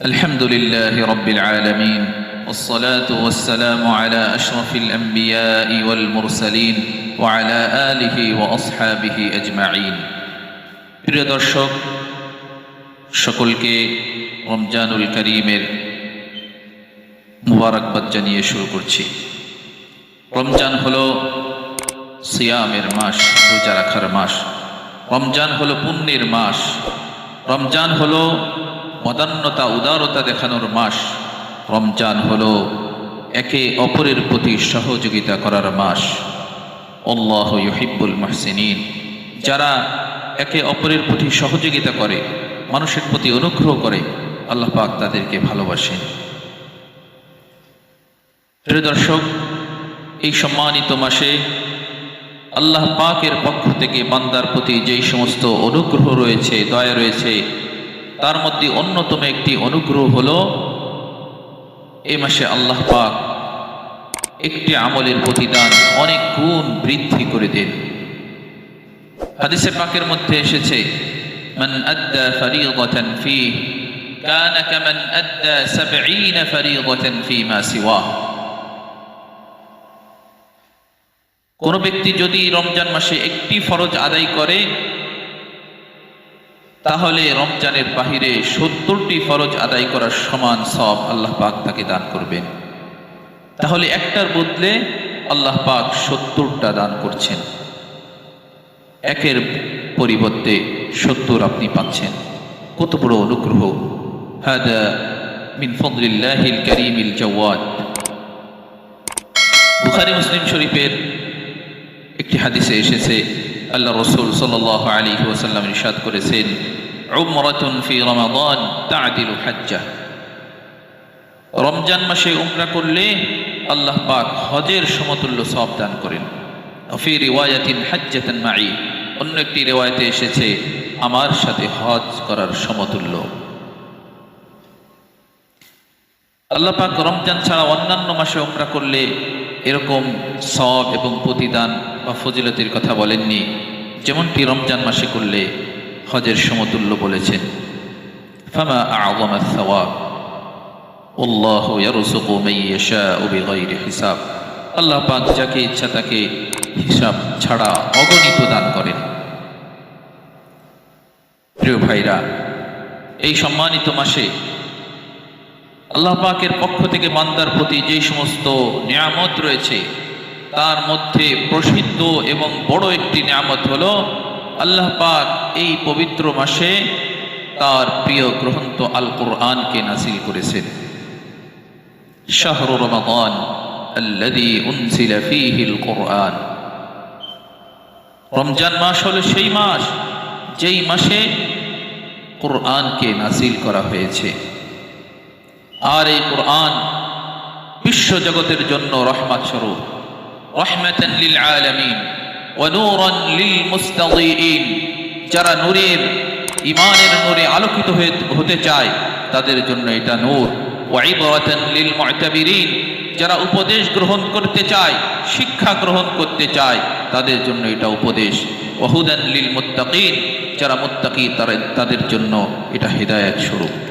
الحمد لله رب العالمين والصلاة والسلام على أشرف الأنبياء والمرسلين وعلى آله وأصحابه أجمعين প্রিয় দর্শক সকলকে রমজানুল করিমের মুবারকবাদ জানিয়ে শুরু করছি রমজান হলো সিয়ামের মাস রোজা রাখার মাস রমজান হলো পুণ্যের মাস রমজান হলো মদান্যতা উদারতা দেখানোর মাস। রমজান হল একে অপরের প্রতি সহযোগিতা করার মাস। অল্লাহ ইহিব্বুল মাহসিনিন। যারা একে অপরের প্রতি সহযোগিতা করে, মানুষের প্রতি অনুগ্রহ করে, আল্লাহ পাক তাদেরকে ভালোবাসেন। প্রিয় দর্শক, এই সম্মানিত মাসে আল্লাহ পাকের পক্ষ থেকে বান্দার প্রতি যেই সমস্ত অনুগ্রহ রয়েছে, দয়া রয়েছে তার মধ্যে অন্যতম একটি অনুগ্রহ হলো এ মাসে আল্লাহ পাক একটি আমলের প্রতিদান অনেক গুণ বৃদ্ধি করে দেন। হাদিসে পাকের মধ্যে এসেছে আদ্দা ফরিয়দাতান ফি, কান কামান আদ্দা 70 ফরিয়দাতান ফি মা সিওয়া। কোন ব্যক্তি যদি রমজান মাসে একটি ফরজ আদায় করে তাহলে রমজানের বাহিরে সত্তরটি ফরজ আদায় করার সমান সব আল্লাহ পাক তাকে দান করবেন। তাহলে একটার বদলে আল্লাহ পাক সত্তরটা দান করছেন। একের পরিবর্তে সত্তর আপনি পাচ্ছেন। কত বড় অনুগ্রহ। মুসলিম শরীফের একটি হাদিসে এসেছে আল্লাহ রসুল সাল্লাহ আলী ওসাল্লাম ইরশাদ করেছেন হাজ্জা। রমজান মাসে উমরা করলে আল্লাহ পাক হজের সমতুল্য সব দান করেন। ফি মাই অন্য একটি রেওয়ায়তে এসেছে, আমার সাথে হজ করার সমতুল্য। আল্লাহ পাক রমজান ছাড়া অন্যান্য মাসে উমরা করলে এরকম সব এবং প্রতিদান বা ফজিলতির কথা বলেননি, যেমনটি রমজান মাসে করলে হজের সমতুল্য বলেছেন। ফামা আযম আস-সাওয়াব আল্লাহু ইয়ারযুকু মান ইয়াশাউ বিগাইরি হিসাব। আল্লাহ পাক যাকে ইচ্ছা তাকে হিসাব ছাড়া অগণিত দান করেন। প্রিয় ভাইরা, এই সম্মানিত মাসে আল্লাহ পাকের পক্ষ থেকে বান্দার প্রতি যে সমস্ত নিয়ামত রয়েছে তার মধ্যে প্রসিদ্ধ এবং বড় একটি নিয়ামত হলো আল্লাহ পাক এই পবিত্র মাসে তার প্রিয় গ্রন্থ আল কোরআনকে নাসিল করেছেন শাহরু রমাদান الذي أنزل فيه القرآن রমজান মাস হলো সেই মাস যেই মাসে কোরআনকে নাসিল করা হয়েছে আর এই কোরআন বিশ্ব জগতের জন্য রহমত স্বরূপ। রহমাতান যারা নূরের ইমানের নূরে আলোকিত হতে চায়, তাদের জন্য এটা নূর। ওয়া যারা উপদেশ গ্রহণ করতে চায়, শিক্ষা গ্রহণ করতে চায়, তাদের জন্য এটা উপদেশ। ওয়াহুদান লিল মুত্তাকিন, যারা মুত্তাকি তাদের জন্য এটা হেদায়েত স্বরূপ।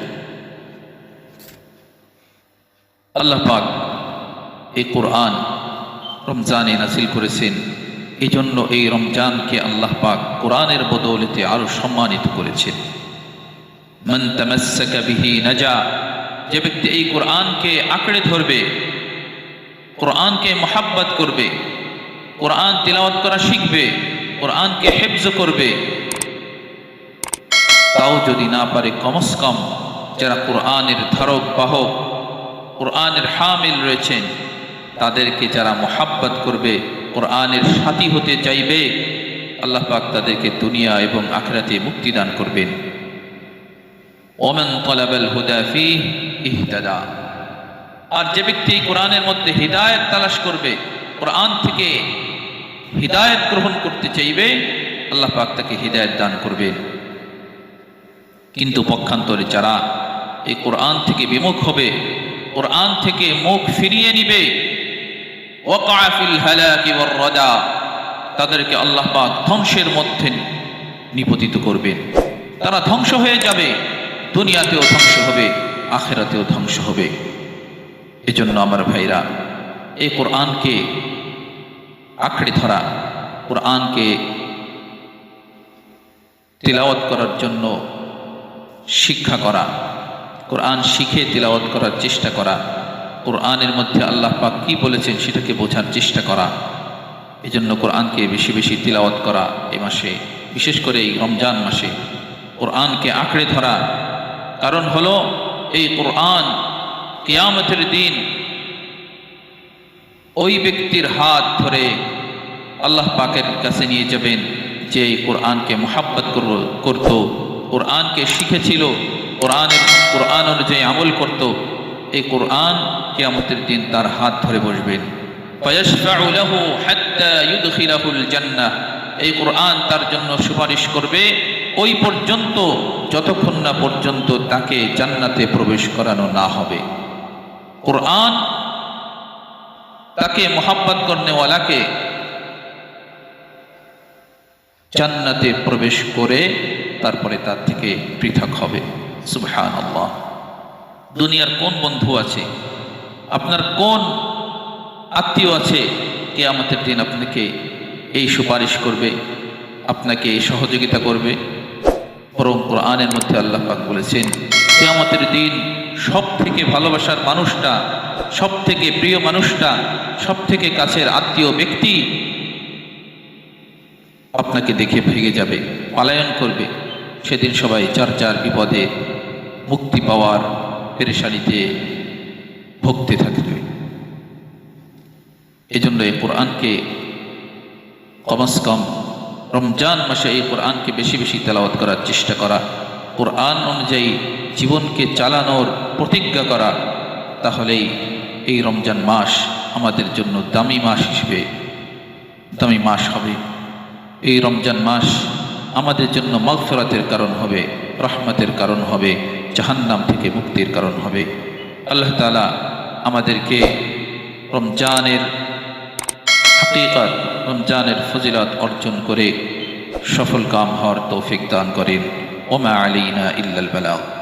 আল্লাহ পাক এই কোরআন রমজানে নাসিল করেছেন। এই জন্য এই রমজানকে আল্লাহ পাক কোরআনের বদৌলতে আরও সম্মানিত করেছেন। মান যে ব্যক্তি এই কোরআনকে আঁকড়ে ধরবে, কোরআনকে মোহাব্বত করবে, কোরআন তিলাওয়াত করা শিখবে, কোরআনকে হেফজ করবে, তাও যদি না পারে কমস কম যারা কোরআনের ধারক, বাহক কোরআনের হামিল রয়েছেন, তাদেরকে যারা মোহাব্বত করবে, কোরআনের সাথী হতে চাইবে, আল্লাহ পাক তাদেরকে দুনিয়া এবং আখরাতে মুক্তিদান করবেন। ওমেন তলাবাল হুদাফি ইহতাদা। আর যে ব্যক্তি কোরআনের মধ্যে হৃদায়ত তালাশ করবে, কোরআন থেকে হৃদায়ত গ্রহণ করতে চাইবে, আল্লাহ পাক তাকে হৃদায়ত দান করবে। কিন্তু পক্ষান্তরে যারা এই কোরআন থেকে বিমুখ হবে কোরআন থেকে মুখ ফিরিয়ে নিবে। তাদেরকে আল্লাহ ধ্বংসের মধ্যে নিপতিত করবেন। তারা ধ্বংস হয়ে যাবে, দুনিয়াতেও ধ্বংস হবে, আখেরাতেও ধ্বংস হবে। এজন্য আমার ভাইরা, এই কোরআনকে আঁকড়ে ধরা, কোরআনকে তিলাওয়াত করার জন্য শিক্ষা করা কোরআন শিখে তিলাওয়াত করার চেষ্টা করা। কোরআনের মধ্যে আল্লাহ পাক কী বলেছেন সেটাকে বোঝার চেষ্টা করা। এই এজন্য কোরআনকে বেশি বেশি তিলাওয়াত করা এ মাসে, বিশেষ করে এই রমজান মাসে। কোরআনকে আঁকড়ে ধরা। কারণ হলো, এই কোরআন কিয়ামতের দিন ওই ব্যক্তির হাত ধরে আল্লাহ পাকের কাছে নিয়ে যাবেন যে কোরআনকে মোহাব্বত করত। কোরআনকে শিখেছিল, কোরআনের কোরআন অনুযায়ী আমল করত, এই কোরআন কেয়ামতের দিন তার হাত ধরে বসবেন এই কোরআন তার জন্য সুপারিশ করবে, ওই পর্যন্ত, যতক্ষণ না পর্যন্ত তাকে জান্নাতে প্রবেশ করানো না হবে। কোরআন তাকে মোহাম্মত কর্নেওয়ালাকে জান্নাতে প্রবেশ করে তারপরে তার থেকে পৃথক হবে। সুবহান আল্লাহ দুনিয়ার কোন বন্ধু আছে? আপনার কোন আত্মীয় আছে? কে আমাদের দিন আপনাকে এই সুপারিশ করবে, আপনাকে এই সহযোগিতা করবে। বরং কোরআনের মধ্যে আল্লাহ পাক বলেছেন, কেয়ামতের দিন সব থেকে ভালোবাসার মানুষটা সব থেকে প্রিয় মানুষটা সব থেকে কাছের আত্মীয় ব্যক্তি আপনাকে দেখে ভেঙে যাবে, পালায়ন করবে। সেদিন সবাই চার চার বিপদে মুক্তি পাওয়ার পেরেশানিতে ভুগতে থাকবে এজন্য এই কোরআনকে কমস কম রমজান মাসে এই কোরআনকে বেশি বেশি তেলাওয়াত করার চেষ্টা করা, কোরআন অনুযায়ী জীবনকে চালানোর প্রতিজ্ঞা করা, তাহলেই এই রমজান মাস আমাদের জন্য দামি মাস হিসেবে দামি মাস হবে। এই রমজান মাস আমাদের জন্য মাফরাতের কারণ হবে, রহমতের কারণ হবে, জাহান্নাম থেকে মুক্তির কারণ হবে। আল্লাহ তালা আমাদেরকে রমজানের হাকিকত, রমজানের ফজিলত অর্জন করে সফল কাম হওয়ার তৌফিক দান করেন। ওমা আলীনা ইল্লাল বালাগ।